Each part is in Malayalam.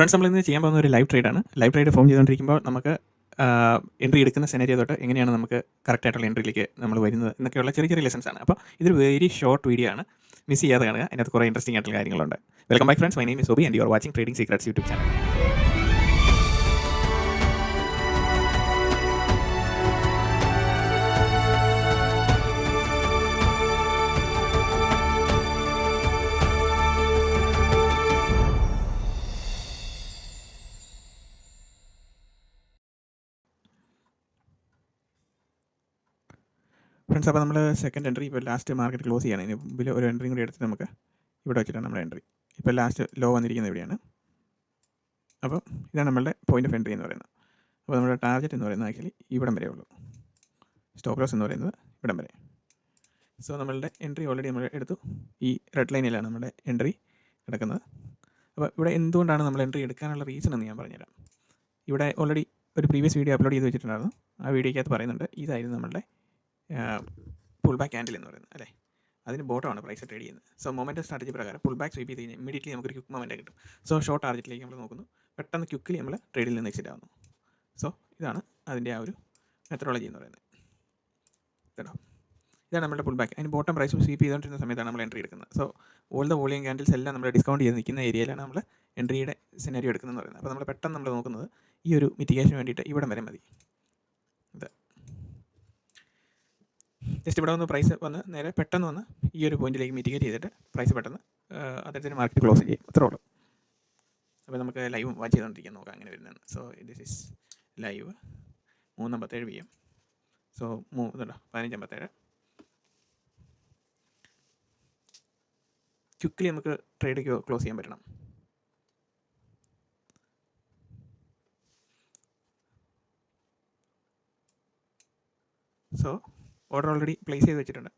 ഫ്രണ്ട്സ് നമ്മൾ ഇന്ന് ചെയ്യാൻ പോകുന്ന ഒരു ലൈവ് ട്രേഡാണ് ലൈവ് ട്രേഡ് ഫോം ചെയ്തുകൊണ്ടിരിക്കുമ്പോൾ നമുക്ക് എൻട്രി എടുക്കുന്ന സെനരിയോ തൊട്ട് എങ്ങനെയാണ് നമുക്ക് കറക്റ്റായിട്ടുള്ള എൻട്രിയിലേക്ക് നമ്മൾ വരുന്നത് എന്നൊക്കെയുള്ള ചെറിയ ചെറിയ ലെസൻസ് ആണ്. അപ്പോൾ ഇതൊരു വെരി ഷോർട്ട് വീഡിയോ ആണ്. മിസ് ചെയ്യാതെ കാണുക. അതിനകത്ത് കുറേ ഇൻട്രസ്റ്റിംഗ് ആയിട്ടുള്ള കാര്യങ്ങളുണ്ട്. Welcome by friends my name is Sobi and you are watching trading secrets YouTube channel friends അപ്പോൾ നമ്മൾ സെക്കൻഡ് എൻട്രി ഇപ്പോൾ ലാസ്റ്റ് മാർക്കറ്റ് ക്ലോസ് ചെയ്യണം. ഇതിന് മുമ്പിൽ ഒരു എൻട്രിയും കൂടി എടുത്തിട്ട് നമുക്ക് ഇവിടെ വെച്ചിട്ടാണ് നമ്മുടെ എൻട്രി ഇപ്പോൾ ലാസ്റ്റ് ലോ വന്നിരിക്കുന്നത് ഇവിടെയാണ്. അപ്പം ഇതാണ് നമ്മളുടെ പോയിന്റ് ഓഫ് എൻട്രി എന്ന് പറയുന്നത്. അപ്പോൾ നമ്മുടെ ടാർഗറ്റ് എന്ന് പറയുന്നത് ആക്ച്വലി ഇവിടം വരെ ഉള്ളൂ. സ്റ്റോപ്പ് ലോസ് എന്ന് പറയുന്നത് ഇവിടം വരെ. സോ നമ്മളുടെ എൻട്രി ഓൾറെഡി നമ്മൾ എടുത്തു. ഈ റെഡ് ലൈനിലാണ് നമ്മുടെ എൻട്രി കിടക്കുന്നത്. അപ്പോൾ ഇവിടെ എന്തുകൊണ്ടാണ് നമ്മൾ എൻട്രി എടുക്കാനുള്ള റീസൺ എന്ന് ഞാൻ പറഞ്ഞുതരാം. ഇവിടെ ഓൾറെഡി ഒരു പ്രീവിയസ് വീഡിയോ അപ്ലോഡ് ചെയ്ത് വെച്ചിട്ടുണ്ടായിരുന്നു. ആ വീഡിയോയ്ക്കകത്ത് പറയുന്നുണ്ട്. ഇതായിരുന്നു നമ്മളുടെ പുൾ ബാക്ക് ക്യാൻഡിൽ എന്ന് പറയുന്നത് അല്ലേ? അതിന് ബോട്ടമാണ് പ്രൈസ് ട്രേഡ് ചെയ്യുന്നത്. സോ മൊമെന്റ് സ്ട്രാറ്റജി പ്രകാരം പുൾ ബാക്ക് സ്വീപ്പ് ചെയ്ത് കഴിഞ്ഞാൽ ഇമ്മീഡിയറ്റ്ലി നമുക്കൊരു ക്യുക്ക് മൊമെന്റ് കിട്ടും. സോ ഷോർട്ട് ടാർഗറ്റിലേക്ക് നമ്മൾ നോക്കുന്നു. പെട്ടെന്ന് ക്യുക്കിൽ നമ്മൾ ട്രേഡിൽ നിന്ന് എക്സിറ്റ് ആവുന്നു. സോ ഇതാണ് അതിന്റെ ആ ഒരു മെത്തഡോളജി എന്ന് പറയുന്നത്. കേട്ടോ? ഇതാണ് നമ്മുടെ പുൾ ബാക്ക് അതിന് ബോട്ടം പ്രൈസ് സ്വീപ്പ് ചെയ്തുകൊണ്ടിരുന്ന സമയത്താണ് നമ്മൾ എൻട്രി എടുക്കുന്നത്. So all the volume candles എല്ലാം നമ്മൾ ഡിസ്കൗണ്ട് ചെയ്ത് നിൽക്കുന്ന ഏരിയയിലാണ് നമ്മൾ എൻട്രിയുടെ സിനാരിയോ എടുക്കുന്നതെന്ന് പറയുന്നത്. അപ്പോൾ നമ്മൾ പെട്ടെന്ന് നമ്മൾ നോക്കുന്നത് ഈ ഒരു മിറ്റിഗേഷന് വേണ്ടിയിട്ട് ഇവിടം വരെ മതി. ജസ്റ്റ് ഇവിടെ വന്ന് പ്രൈസ് വന്ന് നേരെ പെട്ടെന്ന് വന്ന് ഈ ഒരു പോയിന്റിലേക്ക് മിറ്റിഗേറ്റ് ചെയ്തിട്ട് പ്രൈസ് പെട്ടെന്ന് അദ്ദേഹത്തിന് മാർക്കറ്റ് ക്ലോസ് ചെയ്യും. അത്രേ ഉള്ളൂ. അപ്പോൾ നമുക്ക് ലൈവ് വാച്ച് ചെയ്തുകൊണ്ടിരിക്കാം നോക്കാം അങ്ങനെ വരുന്നതെന്ന്. സോ ദിസ് ഇസ് ലൈവ് മൂന്നമ്പത്തേഴ് പി എം സോ മൂന്നല്ല പതിനഞ്ചമ്പത്തേഴ്. ക്യുക്കിലി നമുക്ക് ട്രേഡ് ക്ലോസ് ചെയ്യാൻ പറ്റണം. സോ ഓർഡർ ഓൾറെഡി പ്ലേസ് ചെയ്ത് വെച്ചിട്ടുണ്ട്.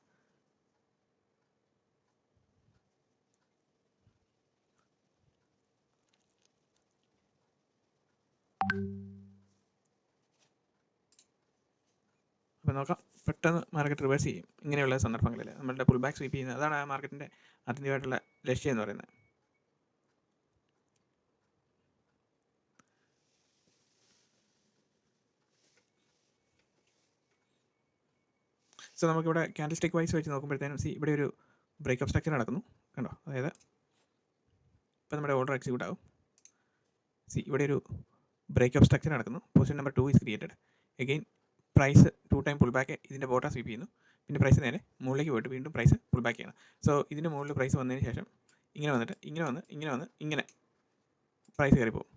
അപ്പോൾ നോക്കാം. പെട്ടെന്ന് മാർക്കറ്റ് റിവേഴ്സ് ചെയ്യും. ഇങ്ങനെയുള്ള സന്ദർഭങ്ങളിൽ നമ്മളുടെ പുൾ ബാക്ക് സ്വീപ്പ് ചെയ്യുന്നത്. അതാണ് ആ മാർക്കറ്റിന്റെ ആത്യന്തികമായിട്ടുള്ള ലക്ഷ്യം എന്ന് പറയുന്നത്. സോ നമുക്കിവിടെ ക്യാൻഡിൽ സ്റ്റിക്ക് വൈസ് വെച്ച് നോക്കുമ്പോഴത്തേനും സി ഇവിടെ ഒരു ബ്രേക്കപ്പ് സ്ട്രക്ചർ നടക്കുന്നു. കണ്ടോ? അതായത് ഇപ്പോൾ നമ്മുടെ ഓർഡർ എക്സിക്യൂട്ട് ആവും. സി ഇവിടെ ഒരു ബ്രേക്കപ്പ് സ്ട്രക്ചർ നടക്കുന്നു. Position number two is created again price two time pull back ഇതിന്റെ ബോട്ടം സ്വീപ്പ് ചെയ്യുന്നു. പിന്നെ പ്രൈസ് നേരെ മുകളിലേക്ക് പോയിട്ട് വീണ്ടും പ്രൈസ് പുൾ ബാക്ക് ചെയ്യണം. സോ ഇതിന്റെ മുകളിൽ പ്രൈസ് വന്നതിന് ശേഷം ഇങ്ങനെ വന്നിട്ട് ഇങ്ങനെ വന്ന് ഇങ്ങനെ വന്ന് ഇങ്ങനെ പ്രൈസ് കയറി പോകും.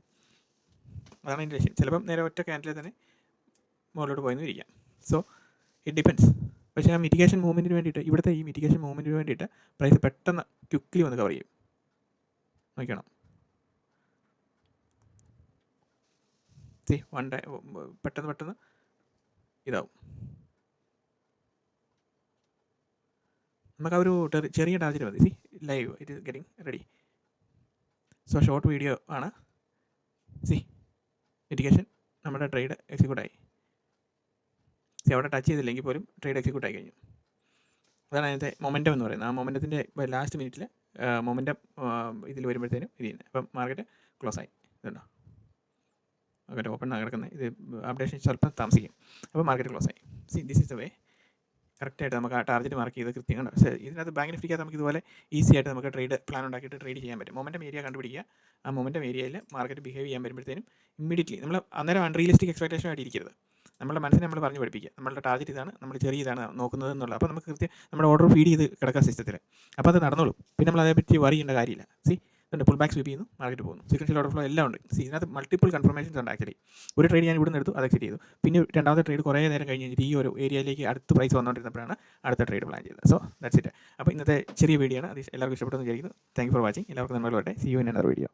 അതാണ് എന്റെ ലക്ഷ്യം. ചിലപ്പം നേരെ ഒറ്റ ക്യാൻഡിൽ തന്നെ മുകളിലോട്ട് പോയെന്ന് ഇരിക്കാം സോ ഇറ്റ് ഡിപ്പെൻസ് പക്ഷേ ആ മിറ്റിഗേഷൻ മൂവ്മെന്റിന് വേണ്ടിയിട്ട് ഇവിടുത്തെ ഈ മിറ്റിഗേഷൻ മൂവ്മെന്റിന് വേണ്ടിയിട്ട് പ്രൈസ് പെട്ടെന്ന് ക്വിക്ക്ലി വന്ന് കവർ ചെയ്യും. നോക്കണം സി വൺ ഡേ പെട്ടെന്ന് പെട്ടെന്ന് ഇതാവും. നമുക്ക് ആ ഒരു ചെറിയ ടാർജറ്റ് മതി. See live it is getting ready so short video ആണ്. സി മിറ്റിഗേഷൻ നമ്മുടെ ട്രേഡ് എക്സിക്യൂട്ട് ആയി. സി അവിടെ ടച്ച് ചെയ്തില്ലെങ്കിൽ പോലും ട്രേഡ് എക്സിക്യൂട്ട് ആയി കഴിഞ്ഞു. അതാണ് അതിന്റെ മൊമെന്റം എന്ന് പറയുന്നത്. ആ മൊമെന്റത്തിന്റെ ലാസ്റ്റ് മിനിറ്റിൽ മൊമെന്റം ഇതിൽ വരുമ്പോഴത്തേനും ഇത് ചെയ്യുന്നത്. അപ്പം മാർക്കറ്റ് ക്ലോസ് ആയി. ഇതുണ്ടോ? മാർക്കറ്റ് ഓപ്പൺ കിടക്കുന്നത് ഇത് അപ്ഡേഷൻ സ്വല്പം താമസിക്കും. അപ്പോൾ മാർക്കറ്റ് ക്ലോസ് ആയി. See this is the way കറക്റ്റായിട്ട് നമുക്ക് ആ ടാർജറ്റ് മാർക്ക് ചെയ്ത് കൃത്യം കണ്ടോ? പക്ഷേ ഇതിനകത്ത് ബാങ്ക് നിഫ്റ്റിക്കകത്ത് നമുക്ക് ഇതുപോലെ ഈസി ആയിട്ട് നമുക്ക് ട്രേഡ് പ്ലാൻ ഉണ്ടാക്കിയിട്ട് ട്രേഡ് ചെയ്യാൻ പറ്റും. മൊമെന്റം ഏരിയ കണ്ടുപിടിക്കുക. ആ മൊമെന്റം ഏരിയയിൽ മാർക്കറ്റ് ബിഹേവ് ചെയ്യാൻ വരുമ്പോഴത്തേനും ഇമ്മീഡിയറ്റ്ലി നമ്മൾ അന്നേരം അൺറിയലിസ്റ്റിക് എക്സ്പെക്ടേഷൻ ആയിട്ട് ഇരിക്കരുത്. നമ്മുടെ മനസ്സിനെ നമ്മൾ പറഞ്ഞു പഠിപ്പിക്കുക. നമ്മളുടെ ടാർഗറ്റ് ഇതാണ് നമ്മൾ ചെറിയ ഇതാണ് നോക്കുന്നത് എന്നുള്ളത്. അപ്പോൾ നമുക്ക് കൃത്യം നമ്മുടെ ഓർഡർ ഫീഡ് ചെയ്ത് കിടക്കാം സിസ്റ്റത്തിൽ അപ്പോൾ അത് നടന്നോളൂ. പിന്നെ നമ്മൾ അതേപറ്റി വറി ചെയ്യേണ്ട കാര്യമില്ല. സി ഇതുണ്ട് പുൾ ബാക്ക് സ്വീപ്പ് ചെയ്യുന്നു മാർക്കറ്റ് പോകുന്നു. സീക്വൻഷ്യൽ ഓർഡർ ഫ്ലോ എല്ലാം ഉണ്ട്. സി ഇതിനകത്ത് മൾട്ടിപ്പിൾ കൺഫർമേഷൻസ് ഉണ്ട് ആക്ച്വലി ഒരു ട്രേഡ് ഞാൻ ഇവിടെ നിന്ന് എടുത്തു അത് എക്സിറ്റ് ചെയ്തു. പിന്നെ രണ്ടാമത്തെ ട്രേഡ് കുറേ നേരം കഴിഞ്ഞ് കഴിഞ്ഞിട്ട് ഈ ഒരു ഏരിയയിലേക്ക് അടുത്ത പ്രൈസ് വന്നുകൊണ്ടിരുന്നപ്പോഴാണ് അടുത്ത ട്രേഡ് പ്ലാൻ ചെയ്തത്. സോ ദാറ്റ്സ് ഇറ്റ് അപ്പോൾ ഇന്നത്തെ ചെറിയ വീഡിയോ ആണ്. അത് എല്ലാവർക്കും ഇഷ്ടപ്പെട്ടെന്ന് വിചാരിക്കുന്നു. താങ്ക് ഫോർ വാച്ചിങ് എല്ലാവർക്കും നമ്മൾ see you in another video